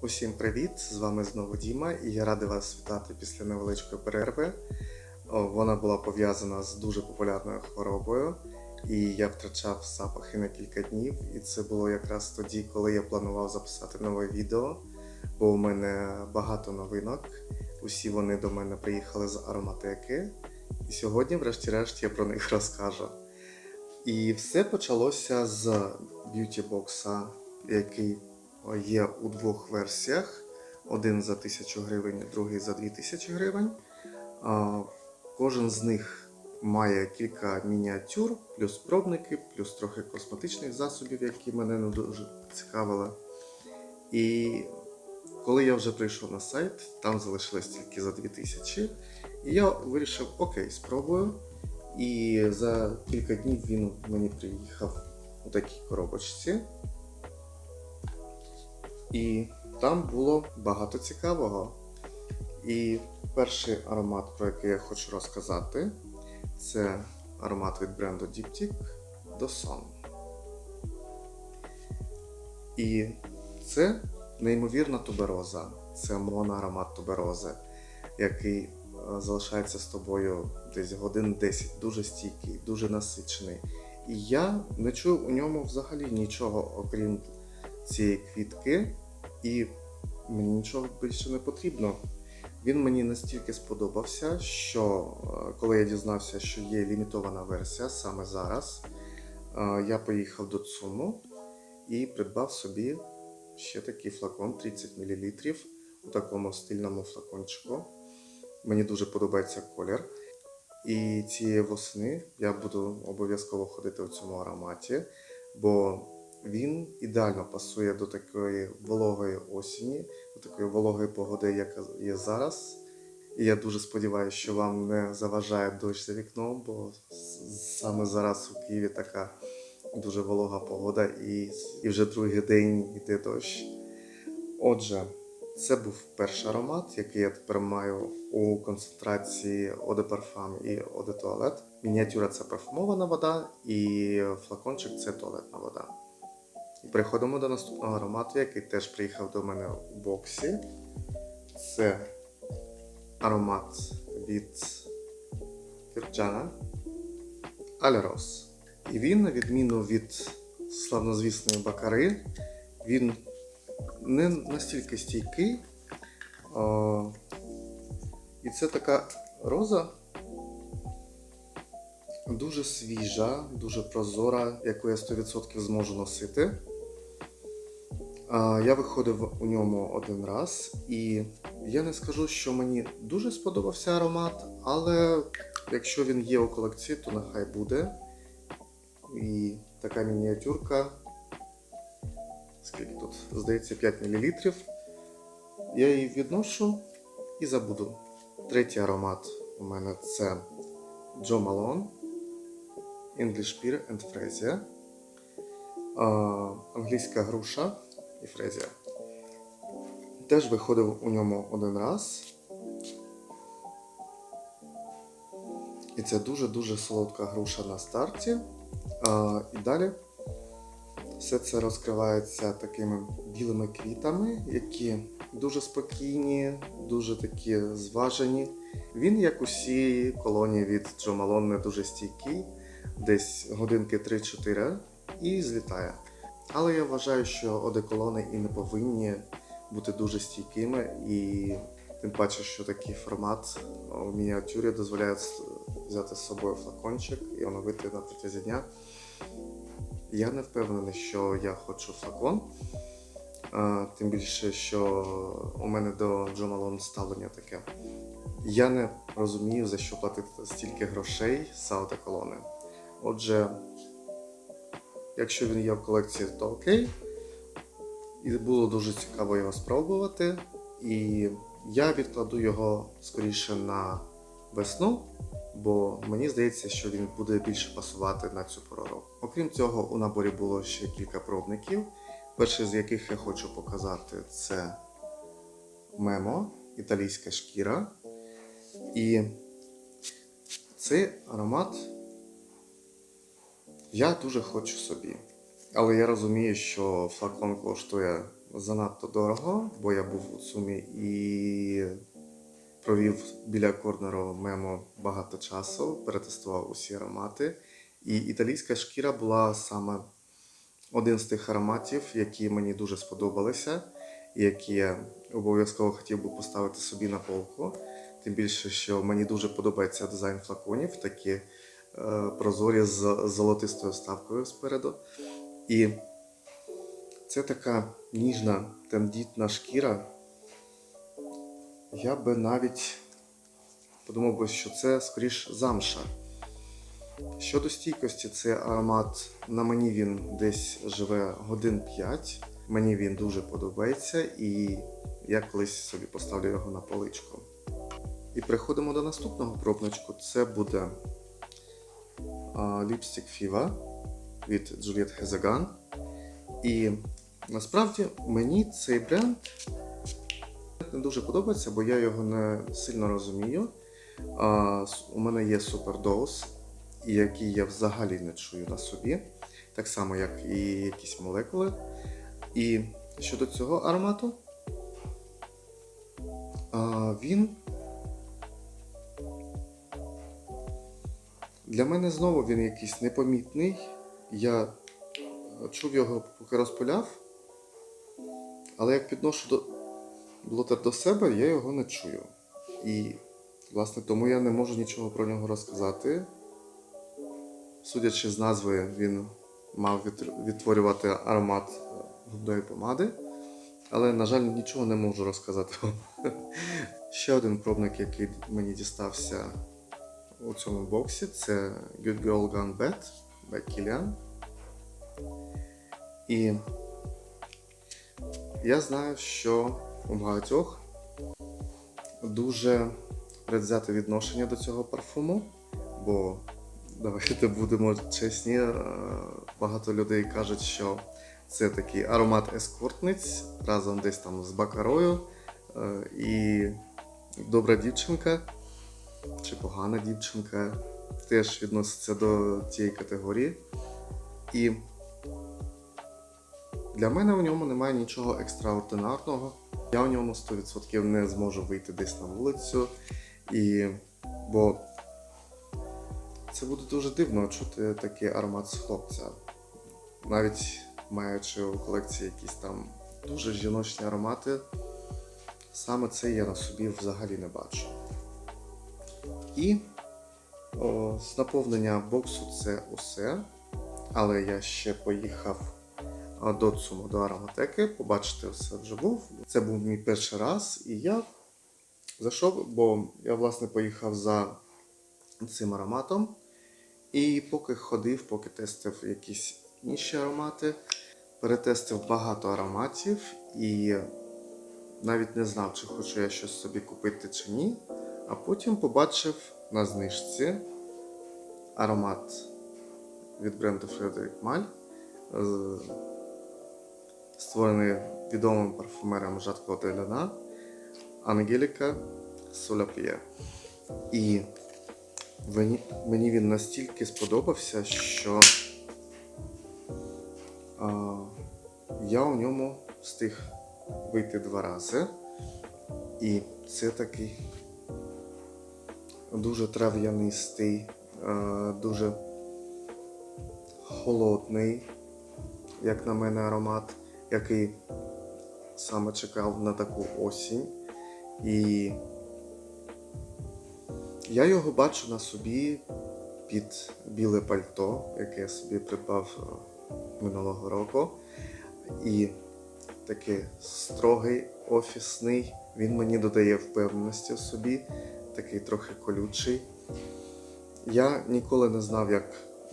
Усім привіт! З вами знову Діма, і я радий вас вітати після невеличкої перерви. Вона була пов'язана з дуже популярною хворобою, і я втрачав запахи на кілька днів. І це було якраз тоді, коли я планував записати нове відео, бо у мене багато новинок. Усі вони до мене приїхали з ароматеки. І сьогодні, врешті-решт, я про них розкажу. І все почалося з б'юті-бокса, який є у двох версіях: один за 1000 гривень, другий за 2000 гривень. Кожен з них має кілька мініатюр, плюс пробники, плюс трохи косметичних засобів, які мене не дуже цікавили. І коли я вже прийшов на сайт, там залишилось тільки за 2000. І я вирішив, окей, спробую. І за кілька днів він мені приїхав у такій коробочці. І там було багато цікавого. І перший аромат, про який я хочу розказати, це аромат від бренду Diptyque Doson. І це неймовірна тубероза. Це моноаромат туберози, який е, залишається з тобою десь годин 10, дуже стійкий, дуже насичений. І я не чую у ньому взагалі нічого, окрім цієї квітки, і мені нічого більше не потрібно. Він мені настільки сподобався, що е, коли я дізнався, що є лімітована версія саме зараз, е, я поїхав до ЦУМу і придбав собі ще такий флакон 30 мл у такому стильному флакончику. Мені дуже подобається колір. І цієї восени я буду обов'язково ходити у цьому ароматі, бо він ідеально пасує до такої вологої осені, до такої вологої погоди, яка є зараз. І я дуже сподіваюся, що вам не заважає дощ за вікном, бо саме зараз у Києві така дуже волога погода, і, і вже другий день йде дощ. Отже, це був перший аромат, який я тепер маю у концентрації de Parfum і de Toilette. Мініатюра це парфумована вода, і флакончик це туалетна вода. І переходимо до наступного аромату, який теж приїхав до мене у боксі. Це аромат від Кірджана Алерос. І він, на відміну від славнозвісної Бакари, він не настільки стійкий. І це така роза дуже свіжа, дуже прозора, яку я 100% зможу носити. Я виходив у ньому один раз, і я не скажу, що мені дуже сподобався аромат, але якщо він є у колекції, то нехай буде. І така мініатюрка. Скільки тут? Здається, 5 мл. Я її відношу і забуду. Третій аромат у мене це Джо Малон. English Pear and Fresia. Англійська груша і фрезія. Теж виходив у ньому один раз. І це дуже-дуже солодка груша на старті. І далі все це розкривається такими білими квітами, які дуже спокійні, дуже такі зважені. Він, як усі колонії від Джо Малон, не дуже стійкий, десь годинки 3-4 і злітає. Але я вважаю, що одеколони і не повинні бути дуже стійкими, і тим паче, що такий формат у мініатюрі дозволяє взяти з собою флакончик і оновити на протязі дня. Я не впевнений, що я хочу флакон. Тим більше, що у мене до Джо Малон ставлення таке. Я не розумію, за що платити стільки грошей за одеколони. Отже, якщо він є в колекції, то окей. І було дуже цікаво його спробувати. І я відкладу його скоріше на весну, бо мені здається, що він буде більше пасувати на цю пору року. Окрім цього, у наборі було ще кілька пробників. Перший з яких я хочу показати, це Мемо, італійська шкіра. І цей аромат я дуже хочу собі. Але я розумію, що флакон коштує занадто дорого, бо я був у Сумі і провів біля корнеру мемо багато часу, перетестував усі аромати. І італійська шкіра була саме один з тих ароматів, які мені дуже сподобалися, і які я обов'язково хотів би поставити собі на полку. Тим більше, що мені дуже подобається дизайн флаконів, такі прозорі з золотистою ставкою спереду. І це така ніжна, тендітна шкіра. Я би навіть подумав би, що це скоріш замша. Щодо стійкості, це аромат на мені він десь живе годин 5. Мені він дуже подобається, і я колись собі поставлю його на поличку. І переходимо до наступного пробничку. Це буде ліпстик Фіва від Juliet Hezegan. І насправді мені цей бренд не дуже подобається, бо я його не сильно розумію. А, у мене є супердоз, який я взагалі не чую на собі, так само, як і якісь молекули. І щодо цього аромату, а, він для мене знову він якийсь непомітний. Я е, чув його, поки розпиляв, але як підношу до блотер до себе, я його не чую. І, власне, тому я не можу нічого про нього розказати. Судячи з назви, він мав відтворювати аромат е, губної помади, але, на жаль, нічого не можу розказати. Ще один пробник, який мені дістався у цьому боксі, це Good Girl Gone Bad by Kilian. І я знаю, що у багатьох дуже предвзяте відношення до цього парфуму, бо давайте будемо чесні, е, багато людей кажуть, що це такий аромат ескортниць разом десь там з бакарою. Е, і добра дівчинка чи погана дівчинка теж відноситься до цієї категорії. І для мене в ньому немає нічого екстраординарного. Я у ньому 100% не зможу вийти десь на вулицю. І... Бо це буде дуже дивно чути такий аромат з хлопця. Навіть маючи у колекції якісь там дуже жіночні аромати, саме це я на собі взагалі не бачу. І о, з наповнення боксу це усе. Але я ще поїхав до Цуму, до ароматеки, побачити все вже був. Це був мій перший раз, і я зайшов, бо я власне поїхав за цим ароматом. І поки ходив, поки тестив якісь інші аромати, перетестив багато ароматів і навіть не знав, чи хочу я щось собі купити чи ні. А потім побачив на знижці аромат від бренду Фредерік Маль, з- створений відомим парфумером Жак Деляна Ангеліка Соляп'є. І мені, він настільки сподобався, що я у ньому встиг вийти два рази. І це такий дуже трав'янистий, е, дуже холодний, як на мене, аромат, який саме чекав на таку осінь. І я його бачу на собі під біле пальто, яке я собі придбав е, минулого року. І такий строгий, офісний. Він мені додає впевненості в собі, такий трохи колючий. Я ніколи не знав, як,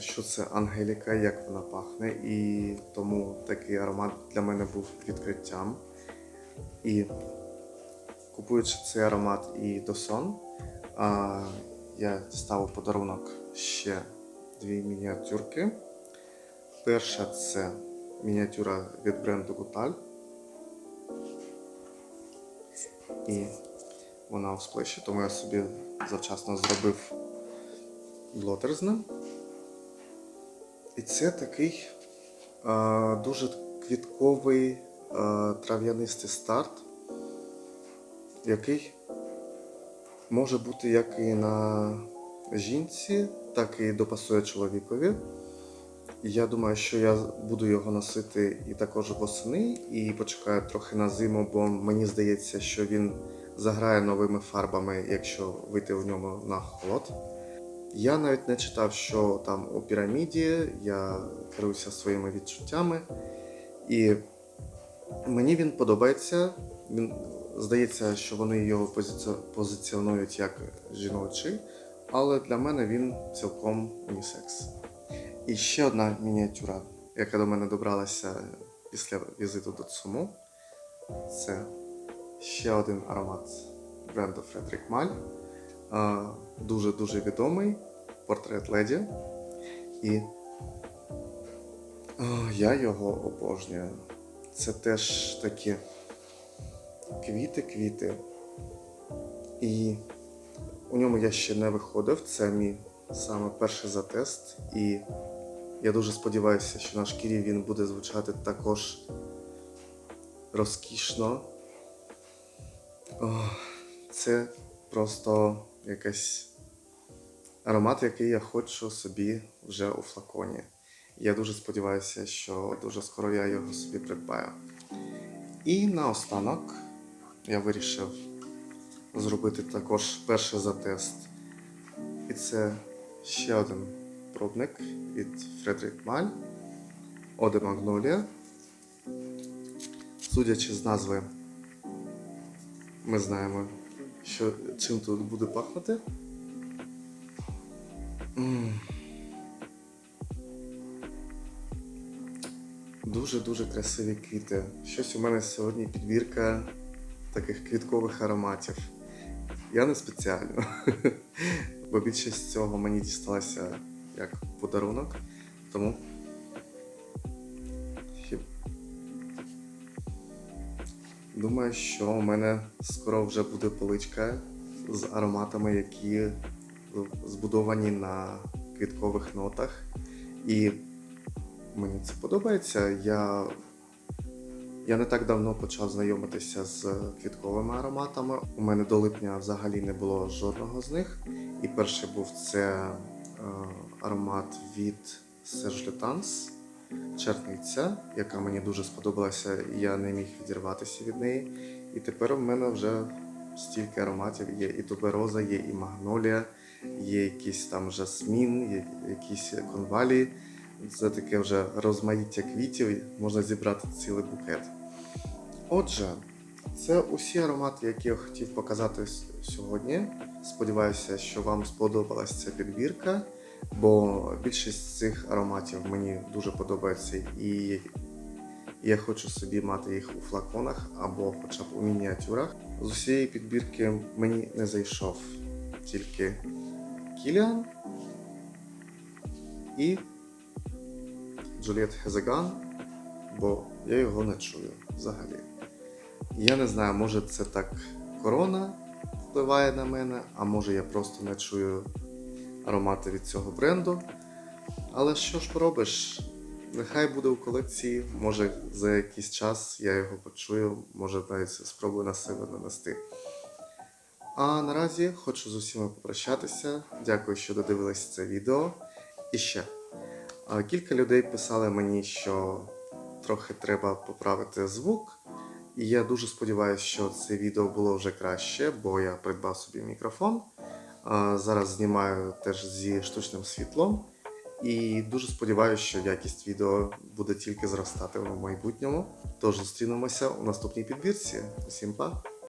що це Ангеліка, як вона пахне, і тому такий аромат для мене був відкриттям. І купуючи цей аромат і до сон, а, я дістав у подарунок ще дві мініатюрки. Перша це мініатюра від бренду Гуталь. І вона в сплеші, тому я собі завчасно зробив блотер з ним. І це такий а, дуже квітковий, трав'янистий старт, який може бути як і на жінці, так і допасує чоловікові. Я думаю, що я буду його носити і також восени, і почекаю трохи на зиму, бо мені здається, що він заграє новими фарбами, якщо вийти в ньому на холод. Я навіть не читав, що там у піраміді, я керуюся своїми відчуттями. І мені він подобається. Він здається, що вони його позиці- позиціонують як жіночий, але для мене він цілком унісекс. І ще одна мініатюра, яка до мене добралася після візиту до Цуму. Це ще один аромат бренду Фредерік Маль. Дуже-дуже відомий портрет леді. І я його обожнюю. Це теж такі квіти-квіти. І у ньому я ще не виходив. Це мій саме перший затест. І я дуже сподіваюся, що на шкірі він буде звучати також розкішно. Це просто якийсь аромат, який я хочу собі вже у флаконі. Я дуже сподіваюся, що дуже скоро я його собі придбаю. І наостанок я вирішив зробити також перший затест. І це ще один пробник від Фредерік Маль Оде Магнолія. Судячи з назви, ми знаємо, що, чим тут буде пахнути. Дуже-дуже красиві квіти. Щось у мене сьогодні підбірка таких квіткових ароматів. Я не спеціально, бо більшість цього мені дісталася як подарунок. Тому думаю, що у мене скоро вже буде поличка з ароматами, які збудовані на квіткових нотах. І мені це подобається. Я, я не так давно почав знайомитися з квітковими ароматами. У мене до липня взагалі не було жодного з них. І перший був це е, аромат від Serge Lutens, черниця, яка мені дуже сподобалася, і я не міг відірватися від неї. І тепер в мене вже стільки ароматів. Є і тубероза, є і магнолія, є якийсь там жасмін, є якісь конвалії. Це таке вже розмаїття квітів, можна зібрати цілий букет. Отже, це усі аромати, які я хотів показати сьогодні. Сподіваюся, що вам сподобалась ця підбірка, бо більшість цих ароматів мені дуже подобається, і я хочу собі мати їх у флаконах або хоча б у мініатюрах. З усієї підбірки мені не зайшов тільки Кіліан і Джуліет Хезеган, бо я його не чую взагалі. Я не знаю, може це так корона впливає на мене, а може я просто не чую аромати від цього бренду. Але що ж поробиш? Нехай буде у колекції, може за якийсь час я його почую, може навіть спробую на себе нанести. А наразі хочу з усіма попрощатися. Дякую, що додивились це відео. І ще. Кілька людей писали мені, що трохи треба поправити звук. І я дуже сподіваюся, що це відео було вже краще, бо я придбав собі мікрофон. Зараз знімаю теж зі штучним світлом. І дуже сподіваюся, що якість відео буде тільки зростати в майбутньому. Тож зустрінемося у наступній підбірці. Усім па!